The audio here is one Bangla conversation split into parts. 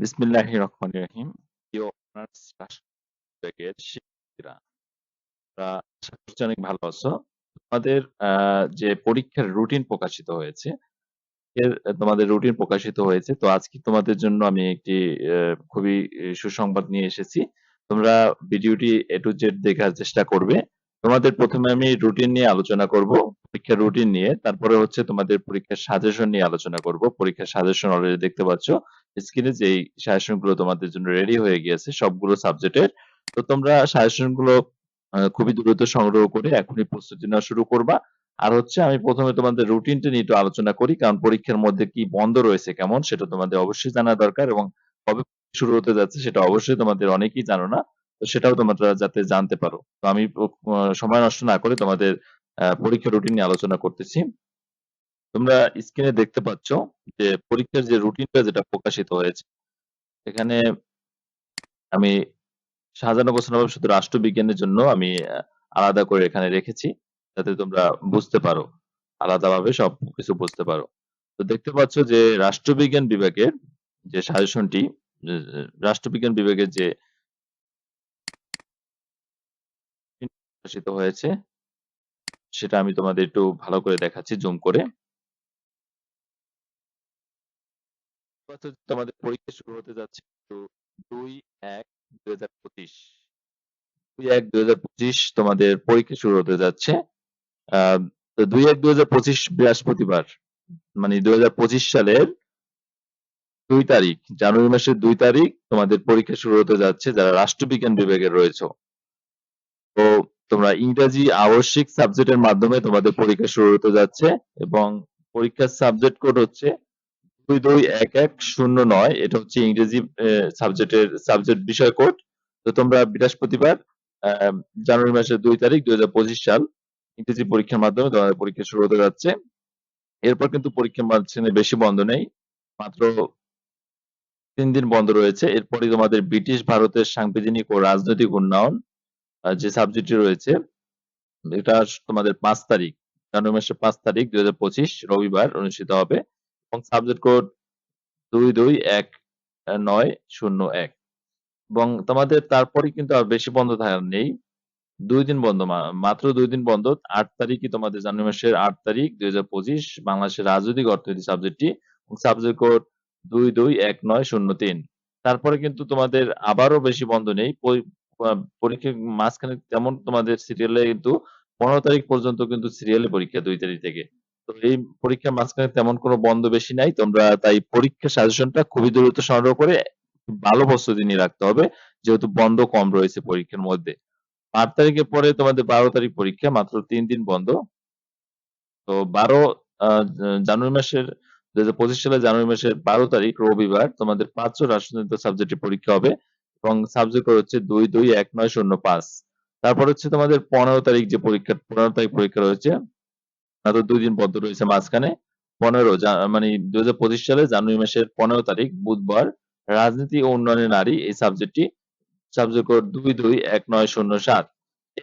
বিসমিল্লাহির রহমানির রহিম। প্রিয় অনার্স আশা করছি অনেক ভালো আছো। তোমাদের যে পরীক্ষার রুটিন প্রকাশিত হয়েছে, এর, তোমাদের রুটিন প্রকাশিত হয়েছে। তো আজকে তোমাদের জন্য আমি একটি খুবই সুসংবাদ নিয়ে এসেছি। তোমরা ভিডিওটি এ টু জেড দেখার চেষ্টা করবে। তোমাদের প্রথমে আমি রুটিন নিয়ে আলোচনা করব, পরীক্ষার রুটিন নিয়ে। তারপরে হচ্ছে তোমাদের পরীক্ষার সাজেশন নিয়ে আলোচনা করব। পরীক্ষার সাজেশন অলরেডি দেখতে পাচ্ছ। স্ক্রিনে যে সাজেশনগুলো তোমাদের জন্য রেডি হয়ে গিয়েছে সবগুলো সাবজেক্টের তো তোমরা সাজেশনগুলো খুবই দ্রুত সংগ্রহ করে এখনই প্রস্তুতি নেওয়া শুরু করবা। আর হচ্ছে আমি প্রথমে তোমাদের রুটিনটা নিয়ে একটু আলোচনা করি কারণ পরীক্ষার মধ্যে কি বন্ধ রয়েছে কেমন সেটা তোমাদের অবশ্যই জানা দরকার এবং কবে শুরু হতে যাচ্ছে সেটা অবশ্যই তোমাদের অনেকেই জানো না তো সেটাও তোমরা যাতে জানতে পারো। তো আমি সময় নষ্ট না করে তোমাদের আহ, পরীক্ষার রুটিন নিয়ে আলোচনা করতেছি। তোমরা স্ক্রিনে দেখতে পাচ্ছ যে পরীক্ষার যে রুটিনটা যেটা প্রকাশিত হয়েছে, এখানে আমি সাজানো গোছানো শুধু রাষ্ট্রবিজ্ঞানের জন্য আমি আলাদা করে এখানে রেখেছি, যাতে তোমরা বুঝতে পারো আলাদাভাবে সব কিছু বুঝতে পারো। তো দেখতে পাচ্ছ যে রাষ্ট্রবিজ্ঞান বিভাগের যে সাজেশনটি রাষ্ট্রবিজ্ঞান বিভাগের যে প্রকাশিত হয়েছে, সেটা আমি তোমাদের একটু ভালো করে দেখাচ্ছি জুম করে। যে তোমাদের পরীক্ষা শুরু হতে যাচ্ছে তো দুই এক দুই হাজার পঁচিশ। দুই এক দুই হাজার পঁচিশ তোমাদের পরীক্ষা শুরু হতে যাচ্ছে। তো দুই এক দুই হাজার পঁচিশ বৃহস্পতিবার মানে দুই হাজার পঁচিশ সালের দুই তারিখ, জানুয়ারি মাসের দুই তারিখ তোমাদের পরীক্ষা শুরু হতে যাচ্ছে, যারা রাষ্ট্রবিজ্ঞান বিভাগে রয়েছে। তো তোমরা ইংরেজি আবশ্যিক সাবজেক্টের মাধ্যমে তোমাদের পরীক্ষা শুরু হতে যাচ্ছে এবং পরীক্ষার সাবজেক্ট কোড হচ্ছে দুই দুই এক এক শূন্য নয়, এটা হচ্ছে ইংরেজি সাবজেক্টের সাবজেক্ট বিষয় কোড। তো তোমরা বৃহস্পতিবার জানুয়ারি মাসের দুই তারিখ, দুই হাজার পঁচিশ সাল ইংরেজি পরীক্ষার মাধ্যমে তোমাদের পরীক্ষা শুরু হতে যাচ্ছে। এরপর কিন্তু পরীক্ষার মাঝখানে বেশি বন্ধ নেই, মাত্র তিন দিন বন্ধ রয়েছে। এরপরে তোমাদের ব্রিটিশ, ভারতের সাংবিধানিক ও রাজনৈতিক উন্নয়ন যে সাবজেক্টটি রয়েছে, এটা তোমাদের পাঁচ তারিখ, জানুয়ারি মাসের পাঁচ তারিখ, দুই হাজার পঁচিশ, রবিবার অনুষ্ঠিত হবে। এবং সাবজেক্ট কোড দুই দুই এক নয় শূন্য এক। এবং তোমাদের তারপরে কিন্তু আর বেশি বন্ধ থাকার নেই। দুই দিন বন্ধ মাত্র দুই দিন বন্ধ। আট তারিখই তোমাদের জানুয়ারি মাসের আট তারিখ দুই হাজার পঁচিশ বাংলাদেশের রাজনৈতিক অর্থনীতি সাবজেক্টটি সাবজেক্ট কোড দুই দুই এক নয় শূন্য তিন। তারপরে কিন্তু তোমাদের আবারও বেশি বন্ধ নেই। পরি- আহ, পরীক্ষার মাঝখানে তেমন তোমাদের সিরিয়ালে কিন্তু পনেরো তারিখ পর্যন্ত কিন্তু সিরিয়ালে পরীক্ষা দুই তারিখ থেকে। এই পরীক্ষার মাঝখানে তেমন কোনো বন্ধ বেশি নাই। তোমরা তাই পরীক্ষা সাজেশনটা খুবই দ্রুত সংগ্রহ করে ভালো প্রস্তুতি নিয়ে রাখতে হবে, যেহেতু বন্ধ কম রয়েছে পরীক্ষার মধ্যে। আট তারিখের পরে তোমাদের বারো তারিখ পরীক্ষা, মাত্র তিন দিন বন্ধ। তো বারো জানুয়ারি মাসের দুই হাজার পঁচিশ সালের জানুয়ারি মাসের বারো তারিখ, রবিবার, তোমাদের পাঁচশো রাষ্ট্রনীতি সাবজেক্টের পরীক্ষা হবে এবং সাবজেক্ট হচ্ছে দুই দুই, এক, নয়, শূন্য, পাঁচ। তারপর হচ্ছে তোমাদের পনেরো তারিখ যে পরীক্ষা, পনেরো তারিখ পরীক্ষা রয়েছে মাত্র দুই দিন বন্ধ রয়েছে মাঝখানে। পনেরো মানে দুই হাজার পঁচিশ সালে জানুয়ারি মাসের পনেরো তারিখ, বুধবার, রাজনীতি ও উন্নয়নে নারী, এই সাবজেক্টটি সাবজেক্ট কোড দুই দুই এক নয় শূন্য সাত।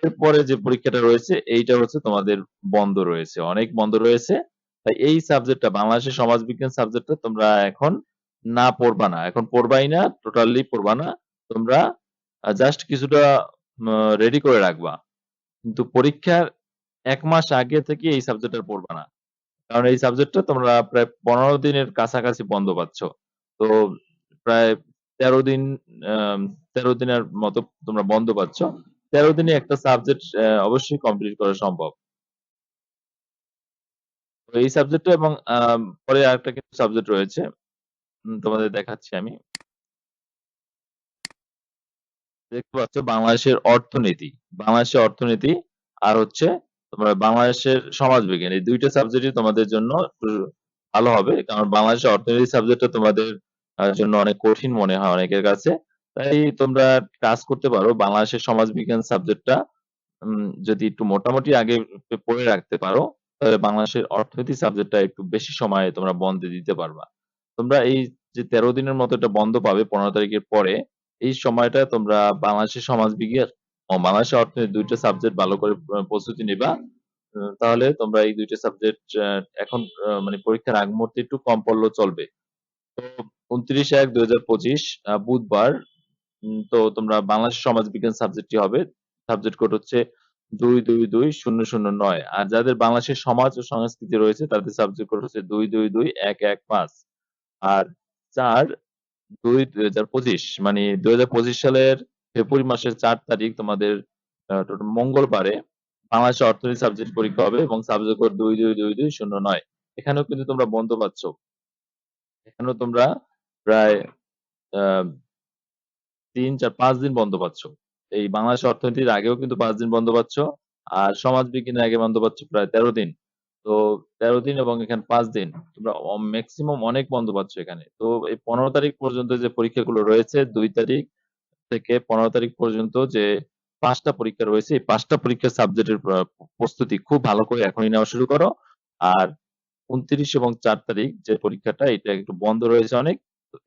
এরপরে যে পরীক্ষাটা রয়েছে, এইটা হচ্ছে তোমাদের বন্ধ রয়েছে, অনেক বন্ধ রয়েছে। তাই এই সাবজেক্টটা বাংলাদেশের সমাজবিজ্ঞান সাবজেক্টটা তোমরা এখন না পড়বা না, এখন পড়বাই না টোটালি পড়বা না, তোমরা জাস্ট কিছুটা রেডি করে রাখবা। কিন্তু পরীক্ষার এক মাস আগে থেকে এই সাবজেক্টটা পড়বা না। কারণ এই সাবজেক্টটা তোমরা প্রায় পনেরো দিনের কাছাকাছি বন্ধ পাচ্ছ। তো প্রায় তেরো দিন তেরো দিনের মতো তোমরা বন্ধ পাচ্ছ। তেরো দিনে একটা সাবজেক্ট অবশ্যই কমপ্লিট করা সম্ভব। এই সাবজেক্টটা এবং পরে আরেকটা কিন্তু সাবজেক্ট রয়েছে। তোমাদের দেখাচ্ছি আমি। দেখতে পাচ্ছ বাংলাদেশের অর্থনীতি। বাংলাদেশের অর্থনীতি আর হচ্ছে তোমরা বাংলাদেশের সমাজবিজ্ঞান, এই দুইটা সাবজেক্টই তোমাদের জন্য ভালো হবে, কারণ বাংলাদেশের অর্থনীতি সাবজেক্টটা তোমাদের জন্য অনেক কঠিন মনে হয় অনেকের কাছে। তাই তোমরা কাজ করতে পারো, বাংলাদেশের সমাজবিজ্ঞান সাবজেক্টটা যদি একটু মোটামুটি আগে পড়ে রাখতে পারো, তাহলে বাংলাদেশের অর্থনীতি সাবজেক্টটা একটু বেশি সময় তোমরা বন্ধ দিতে পারবা। তোমরা এই যে তেরো দিনের মতো এটা বন্ধ পাবে, পনেরো তারিখের পরে, এই সময়টা তোমরা বাংলাদেশের সমাজবিজ্ঞান বাংলাদেশের অর্থনীতি দুইটা সাবজেক্ট ভালো করে প্রস্তুতি নিবা। তাহলে তোমরা এই দুইটা সাবজেক্ট এখন মানে পরীক্ষার আগ মুহূর্তে একটু কম পড়লেও চলবে। তো ২৯/১/২০২৫ পঁচিশ বুধবার তো তোমরা বাংলাদেশ সমাজবিজ্ঞান সাবজেক্টটি হবে। সাবজেক্ট কোড হচ্ছে ২২২০০৯ আর যাদের বাংলাদেশের সমাজ ও সংস্কৃতি রয়েছে, তাদের সাবজেক্ট কোড হচ্ছে ২২২১১৫ আর ৪-২-২০২৫ মানে ২০২৫ সালের ফেব্রুয়ারি মাসের ৪ তারিখ তোমাদের মঙ্গলবারে বাংলাদেশ অর্থনীতি সাবজেক্ট পরীক্ষা হবে এবং সাবজেক্ট কোড ২২২২০৯ এখানেও কিন্তু তোমরা বন্ধ পাচ্ছ। এখানেও তোমরা প্রায় ৩, ৪, ৫ দিন বন্ধ পাচ্ছ। এই বাংলাদেশ অর্থনীতির আগেও কিন্তু পাঁচ দিন বন্ধ পাচ্ছ। আর সমাজ বিজ্ঞানের আগে বন্ধ পাচ্ছ প্রায় ১৩ দিন। তো ১৩ দিন এবং এখানে পাঁচ দিন। তোমরা ম্যাক্সিমাম অনেক বন্ধ পাচ্ছ এখানে। তো এই ১৫ তারিখ পর্যন্ত যে পরীক্ষাগুলো রয়েছে দুই তারিখ থেকে ১৫ তারিখ পর্যন্ত যে ৫ টা পরীক্ষা রয়েছে এই ৫ টা পরীক্ষার সাবজেক্টের প্রস্তুতি খুব ভালো করে এখনই নেওয়া শুরু করো। আর ২৯ এবং ৪ তারিখ যে পরীক্ষাটা এটা একটু বন্ধ রয়েছে অনেক।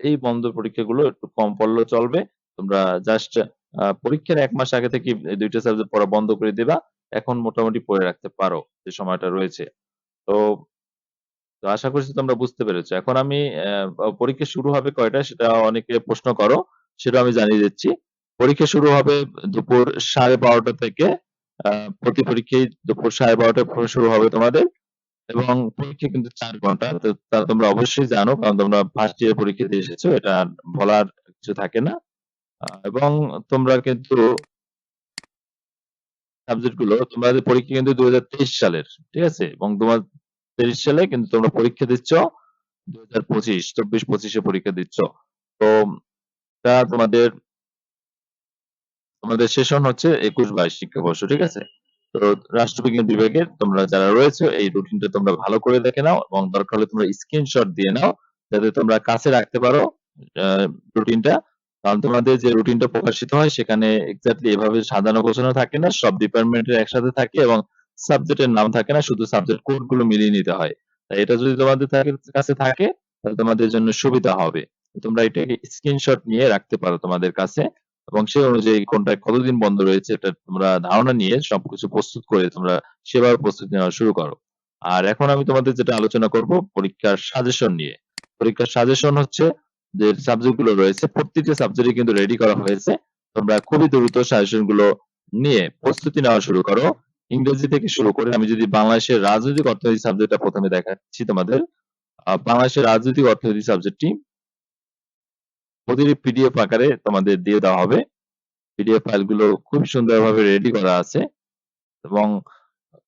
এই বন্ধ পরীক্ষাগুলো একটু কম পড়লেও চলবে। তোমরা জাস্ট পরীক্ষার ১ মাস আগে থেকে দুইটা সাবজেক্ট পড়া বন্ধ করে দিবা। এখন মোটামুটি পড়ে রাখতে পারো যে সময়টা রয়েছে। তো, তো আশা করছি তোমরা বুঝতে পেরেছ। এখন আমি পরীক্ষা শুরু হবে কয়টায় সেটা অনেকে প্রশ্ন করো। সেটাও আমি জানিয়ে দিচ্ছি। পরীক্ষা শুরু হবে দুপুর ১২:৩০ থেকে প্রতি পরীক্ষায় দুপুর ১২:৩০ টায় শুরু হবে তোমাদের এবং পরীক্ষা কিন্তু ৪ ঘণ্টা। তা তোমরা অবশ্যই জানো কারণ তোমরা ফার্স্ট ইয়ার পরীক্ষা দিয়ে এসেছ। এটা বলার কিছু থাকে না। এবং তোমরা কিন্তু সাবজেক্টগুলো তোমাদের পরীক্ষা কিন্তু ২০২৩ সালের। ঠিক আছে? এবং ২০২৩ সালে কিন্তু তোমরা পরীক্ষা দিচ্ছ ২০২৫, ২৪-২৫ এ পরীক্ষা দিচ্ছ। তো তা তোমাদের তোমাদের সেশন হচ্ছে ২১-২২ শিক্ষাবর্ষ। ঠিক আছে? তো রাষ্ট্রবিজ্ঞান বিভাগের তোমরা যারা রয়েছে, এই রুটিনটা তোমরা ভালো করে দেখে নাও এবং দরকার হলে তোমরা স্ক্রিনশট দিয়ে নাও। যাতে তোমরা কাছে রাখতে পারো রুটিনটা। কারণ তোমাদের যে রুটিনটা প্রকাশিত হয়, সেখানে এক্সাক্টলি এভাবে সাজানো গোছানো থাকে না। সব ডিপার্টমেন্টের একসাথে থাকে এবং সাবজেক্টের নাম থাকে না। শুধু সাবজেক্ট কোডগুলো মিলিয়ে নিতে হয়। এটা যদি তোমাদের কাছে থাকে, তাহলে তোমাদের জন্য সুবিধা হবে। তোমরা এটাকে স্ক্রিনশট নিয়ে রাখতে পারো তোমাদের কাছে এবং সেই অনুযায়ী কোনটায় কতদিন বন্ধ রয়েছে এটা তোমরা ধারণা নিয়ে সবকিছু প্রস্তুত করে তোমরা সেভাবে প্রস্তুতি নেওয়া শুরু করো। আর এখন আমি তোমাদের যেটা আলোচনা করব পরীক্ষার সাজেশন নিয়ে। পরীক্ষার সাজেশন হচ্ছে যে সাবজেক্টগুলো রয়েছে, প্রত্যেকটা সাবজেক্টই কিন্তু রেডি করা হয়েছে। তোমরা খুবই দ্রুত সাজেশনগুলো নিয়ে প্রস্তুতি নেওয়া শুরু করো। ইংরেজি থেকে শুরু করে আমি যদি বাংলাদেশের রাজনৈতিক অর্থনীতি সাবজেক্টটা প্রথমে দেখাচ্ছি তোমাদের। বাংলাদেশের রাজনৈতিক অর্থনীতি সাবজেক্টটি প্রতিটি পিডিএফ আকারে তোমাদের দিয়ে দেওয়া হবে। পিডিএফ ফাইলগুলো খুব সুন্দরভাবে রেডি করা আছে এবং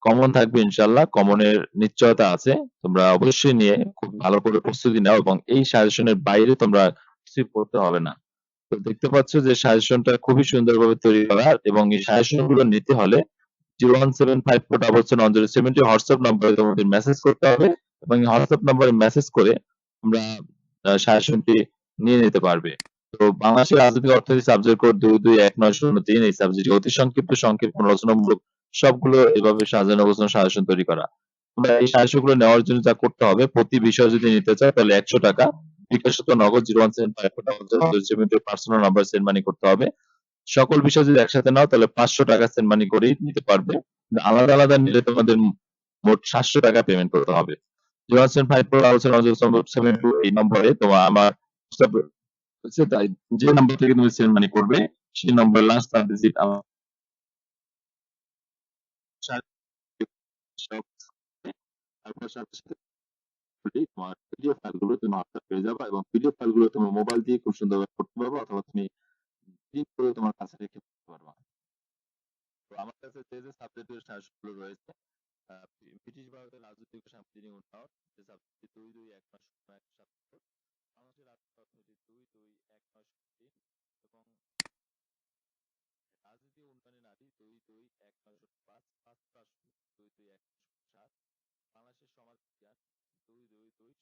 কমন থাকবে ইনশাআল্লাহ। কমনের নিশ্চয়তা আছে। তোমরা অবশ্যই নিয়ে খুব ভালো করে প্রস্তুতি নাও এবং এই সাজেশনের বাইরে তোমরা কিছুই পড়তে হবে না। তো দেখতে পাচ্ছ যে সাজেশনটা খুবই সুন্দরভাবে তৈরি করা এবং এই সাজেশনগুলো নিতে হলে 01754771070 হোয়াটসঅ্যাপ নম্বরে তোমাদের মেসেজ করতে হবে এবং এই হোয়াটসঅ্যাপ নম্বরে মেসেজ করে তোমরা আ সাজেশনটি নিয়ে নিতে পারবে। তো বাংলাদেশের রাজনৈতিক অর্থনীতি সাবজেক্ট কোড ২২১৯০৩ এই সাবজেক্টে অতি সংক্ষিপ্ত সংক্ষিপ্ত রচনামূলক সবগুলো এভাবে সাজানো গোছানো সাজেশন তৈরি করা। তোমরা এই সাজেশনগুলো নেওয়ার জন্য যা করতে হবে প্রতি বিষয় যদি নিতে চাও তাহলে ৳১০০ বিকাশগত নগদ 01754771070 পার্সোনাল নাম্বার সেন্ড মানি করতে হবে। সকল বিষয় যদি একসাথে নাও তাহলে ৳৫০০ সেন্ড মানি করেই নিতে পারবে। আলাদা, আলাদা নিলে তোমাদের মোট ৳৭০০ পেমেন্ট করতে হবে। 01754 আলোচনা 72 এই নম্বরে তোমার আমার তাই যে নাম্বার থেকে তুমি সেন্ড মানি করবে সেই নম্বরের লাস্ট ৪ ডিজিট তারপর সাথে, সাথে তোমার পিডিএফ ফাইলগুলো তুমি পেয়ে যাবা এবং পিডিএফ ফাইলগুলো তোমার মোবাইল দিয়ে খুব সুন্দরভাবে পড়তে পারবা অথবা তুমি প্রিন্ট করে তোমার কাছে রেখে পড়তে পারবা। তো আমার কাছে যে, যে সাবজেক্টের সাজেশনগুলো রয়েছে ব্রিটিশ ভারতের রাজনৈতিক সাংস্কৃতিক উন্নয়ন যে সাবজেক্টটি ২২১৯০১ সাবজেক্ট বাংলাদেশের অর্থনীতি ২২১৯০৩ এবং রাজনীতি উন্নয়নে নারী ২২১৯০৫ পাঁচ পাঁচ ২২১৯০৭ বাংলাদেশের সমাজ বিজ্ঞান ২২২০৯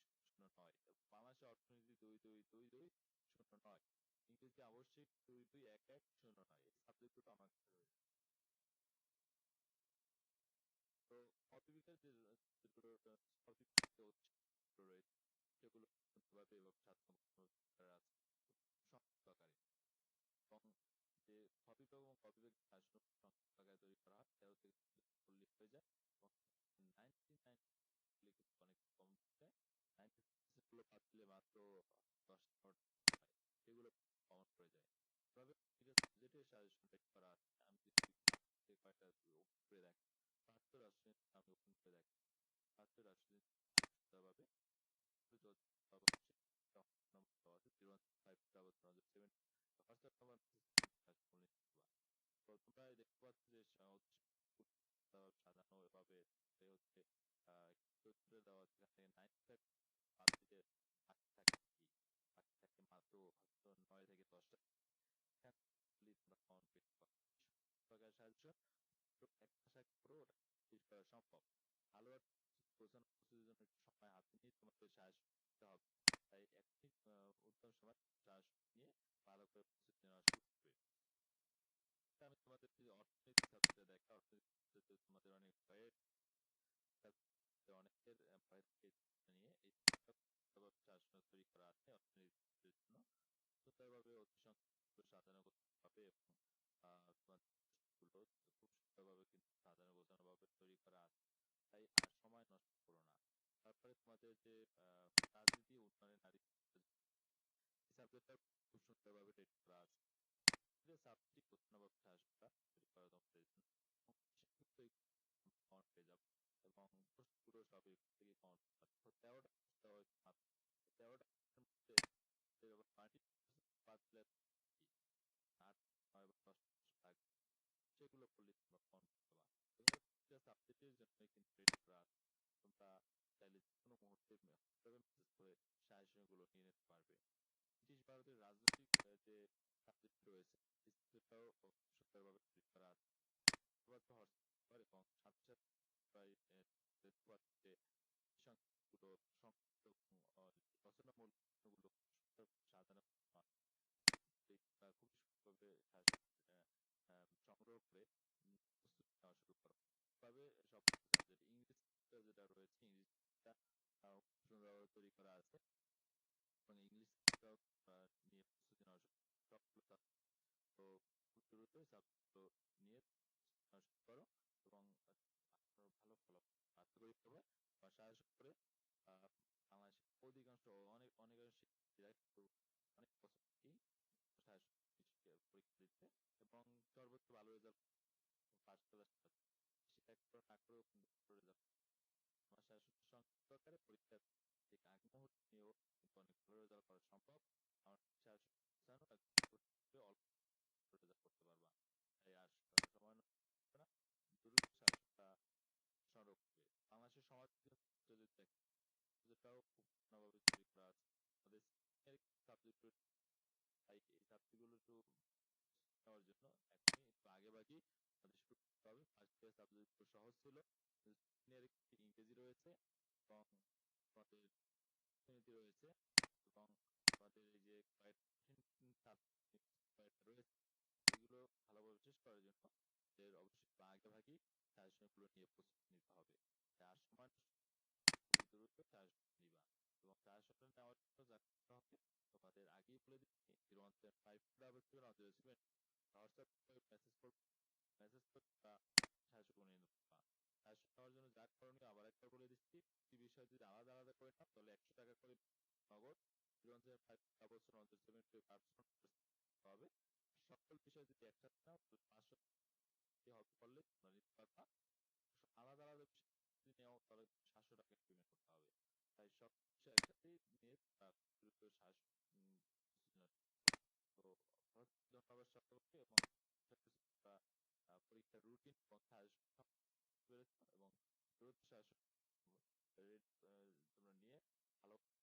বাংলাদেশের অর্থনীতি ২২২২০৯ ইংরেজি আবশ্যিক ২২১১09 এই সাবজেক্টগুলো আমার কাছে রয়েছে। তো অটোবিকার যে রয়েছে সেগুলো বিভাগগত এবং সংস্কারে এবং যে স্থাপিত এবং কতটুকু শাসন সংস্কারে তৈরি করা হয় তেরো থেকে চল্লিশ হয়ে যায়। এবং নাইনটিন নাইনটি অনেক কম যায় নাইনটি গুলো বাদ দিলে মাত্র দশ হয়। সেগুলো কমন করে যায়। তবে বাজেটের সাজেশন করা আছে। আমি যদি কয়েকটা ওপেন করে দেখি পাঁচশো রাষ্ট্রের আমি ওপেন করে দেখি। পাঁচশো রাষ্ট্রের পাবে রাষ্ট্রনীতি সুন্দরভাবে তোমরা দেখতে পাচ্ছ যে সাজানো এভাবে হচ্ছে দেওয়া যেখানে নাইন থাকে থাকে কি বাকি থাকে মাত্র হয়তো নয় থেকে দশটা পারো সাহায্য এক ভাষা পুরো করা সম্ভব ভালো গোছানো প্রস্তুতির জন্য সময় হাতে নিয়ে তোমাদের সাহায্য করতে হবে তাই এখনই উত্তম সময় সাহায্য নিয়ে তাই সময় নষ্ট করো তারপরে তোমাদের যে রাজনীতি উন্নয়নে নারী সাবজেক্টটা খুব সুন্দরভাবে রেডি করা আছে। যে সাবজেক্ট গোছানোভাবে সাহস করা তৈরি করা তোমাদের জন্য কাউন্ট পেয়ে যাবে। এবং প্রশ্নগুলো সব থেকে কাউন্ট তেরোটা দেওয়া তেরোটা মধ্যে পাঁচ আট, নয় বা দশ থাকবে সেগুলো করলে তোমরা কাউন্ট পাবা। সাবজেক্টের জন্য কিন্তু রেডি করা আছে। তোমরা চাইলে যে কোনো মুহূর্তে মেসেজ করে সাজেশনগুলো নিয়ে নিতে পারবে। ব্রিটিশ ভারতের রাজনৈতিক যে সাবজেক্ট রয়েছে সেটাও সুন্দরভাবে তৈরি করা আছে। এবং সাথে সাথে সংখ্যাগুলো রচনামূলকগুলো সাজানো খুবই সুন্দরভাবে সংগ্রহ করে প্রস্তুতি নেওয়া শুরু করো। তবে সব সাবজেক্ট ইংলিশ যেটা রয়েছে ইংলিশটা সুন্দরভাবে তৈরি করা আছে। এবং ইংলিশ নিয়ে প্রস্তুতি নেওয়া শুরু তো দ্রুত সাবজেক্টগুলো নিয়ে করো এবং ভালো ফলাফল আশা করি পাবে বা করে বাংলাদেশের অধিকাংশ অনেক অনেকাংশ অনেক বছর থেকেই পরীক্ষা দিচ্ছে এবং সর্বোচ্চ ভালো রেজাল্ট ক্লাস সেটা না করেও রেজাল্ট সহকারে পরীক্ষা মুহূর্তে নিয়েও কিন্তু অনেক ভালো রেজাল্ট করা সম্ভব করতে পারবা তাই আর সময় না দ্রুত সংগ্রহ করবে বাংলাদেশের সমাজ যদি দেখে খুব ভালোভাবে তৈরি করা আছে আমাদের সাবজেক্ট তাই এই সাবজেক্টগুলো একটু নেওয়ার জন্য এখনই একটু আগে বাকি আমাদের শুরু করতে হবে ফার্স্ট ইয়ার সাবজেক্টগুলো সহজ ছিল ইংরেজি রয়েছে এবং আমাদের অর্থনীতি রয়েছে এবং আমাদের এই যে রয়েছে, এগুলো ভালোভাবে শেষ করার জন্য আমাদের অবশ্যই আগে ভাগই সাজেশনগুলো নিয়ে প্রস্তুতি নিতে হবে। আর সময় খুবই দ্রুত সাজেশন নিবা এবং সাজেশনটা নেওয়ার জন্য করতে হবে, তোমাদের আগেই বলে দিচ্ছি zero one seven five double seven one zero seven WhatsApp message করবে মেসেজ করে সাহায্য করে নিতে পারবা। সাহায্য নেওয়ার জন্য যা করণীয় আবার একবার বলে দিচ্ছি। প্রতি বিষয় যদি আলাদা আলাদা করে নাও, তাহলে একশো টাকা করে নগদ zero five seven one zero seven হবে সকল বিষয় যদি একসাথে নাও, তাহলে পাঁচশো হবে করলে তোমরা নিতে পারবা আলাদা আলাদা বিষয় যদি নেও, তাহলে সাতশো টাকা পেমেন্ট করতে হবে। তাই সব বিষয় একসাথেই নিয়ে দ্রুত সাহায্য তো ধন্যবাদ সকলকে এবং পরীক্ষার রুটিন এবং এবং দ্রুত শাসন তোমরা নিয়ে ভালো